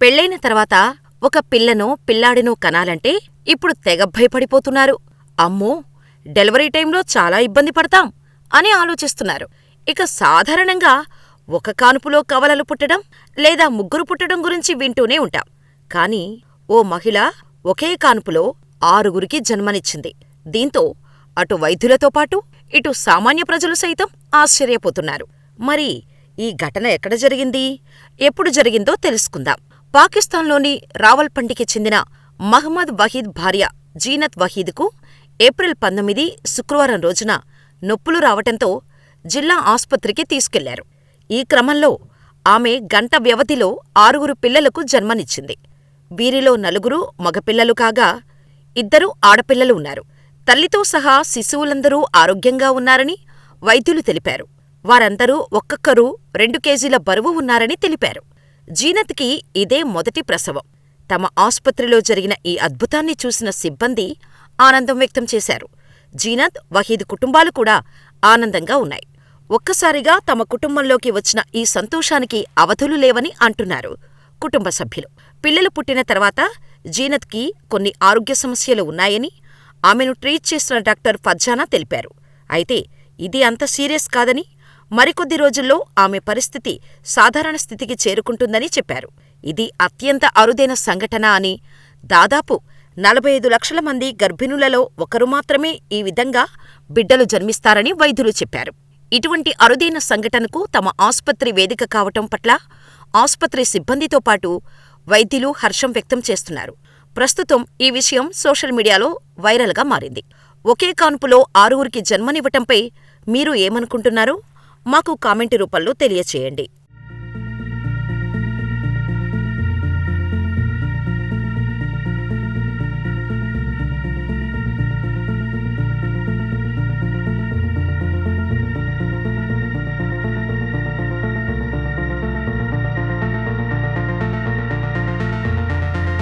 పెళ్ళైన తర్వాత ఒక పిల్లనో పిల్లాడినో కనాలంటే ఇప్పుడు తెగ భయపడిపోతున్నారు. అమ్మో! డెలివరీ టైంలో చాలా ఇబ్బంది పడతాం అని ఆలోచిస్తున్నారు. ఇక సాధారణంగా ఒక కానుపులో కవలలు పుట్టడం లేదా ముగ్గురు పుట్టడం గురించి వింటూనే ఉంటాం. కానీ ఓ మహిళ ఒకే కానుపులో ఆరుగురికి జన్మనిచ్చింది. దీంతో అటు వైద్యులతో పాటు ఇటు సామాన్య ప్రజలు సైతం ఆశ్చర్యపోతున్నారు. మరి ఈ ఘటన ఎక్కడ జరిగింది? ఎప్పుడు జరిగిందో తెలుసుకుందాం. పాకిస్తాన్లోని రావల్పిండికి చెందిన మహ్మద్ వహీద్ భార్య జీనత్ వహీద్కు ఏప్రిల్ పంతొమ్మిది శుక్రవారం రోజున నొప్పులు రావటంతో జిల్లా ఆస్పత్రికి తీసుకెళ్ళారు. ఈ క్రమంలో ఆమె గంట వ్యవధిలో ఆరుగురు పిల్లలకు జన్మనిచ్చింది. వీరిలో నలుగురు మగపిల్లలు కాగా ఇద్దరు ఆడపిల్లలు ఉన్నారు. తల్లితో సహా శిశువులందరూ ఆరోగ్యంగా ఉన్నారని వైద్యులు తెలిపారు. వారందరూ ఒక్కొక్కరు రెండు కేజీల బరువు ఉన్నారని తెలిపారు. జీనత్కి ఇదే మొదటి ప్రసవం. తమ ఆస్పత్రిలో జరిగిన ఈ అద్భుతాన్ని చూసిన సిబ్బంది ఆనందం వ్యక్తం చేశారు. జీనత్, వహీద్ కుటుంబాలు కూడా ఆనందంగా ఉన్నాయి. ఒక్కసారిగా తమ కుటుంబంలోకి వచ్చిన ఈ సంతోషానికి అవధులు లేవని అంటున్నారు కుటుంబ సభ్యులు. పిల్లలు పుట్టిన తర్వాత జీనత్కి కొన్ని ఆరోగ్య సమస్యలు ఉన్నాయని ఆమెను ట్రీట్ చేసిన డాక్టర్ ఫర్జానా తెలిపారు. అయితే ఇది అంత సీరియస్ కాదని, మరికొద్ది రోజుల్లో ఆమె పరిస్థితి సాధారణ స్థితికి చేరుకుంటుందని చెప్పారు. ఇది అత్యంత అరుదైన సంఘటన అని, దాదాపు నలభై ఐదు లక్షల మంది గర్భిణులలో ఒకరు మాత్రమే ఈ విధంగా బిడ్డలు జన్మిస్తారని వైద్యులు చెప్పారు. ఇటువంటి అరుదైన సంఘటనకు తమ ఆస్పత్రి వేదిక కావటం పట్ల ఆస్పత్రి సిబ్బందితో పాటు వైద్యులు హర్షం వ్యక్తం చేస్తున్నారు. ప్రస్తుతం ఈ విషయం సోషల్ మీడియాలో వైరల్గా మారింది. ఒకే కాన్పులో ఆరుగురికి జన్మనివ్వటంపై మీరు ఏమనుకుంటున్నారు మాకు కామెంటు రూపంలో తెలియచేయండి.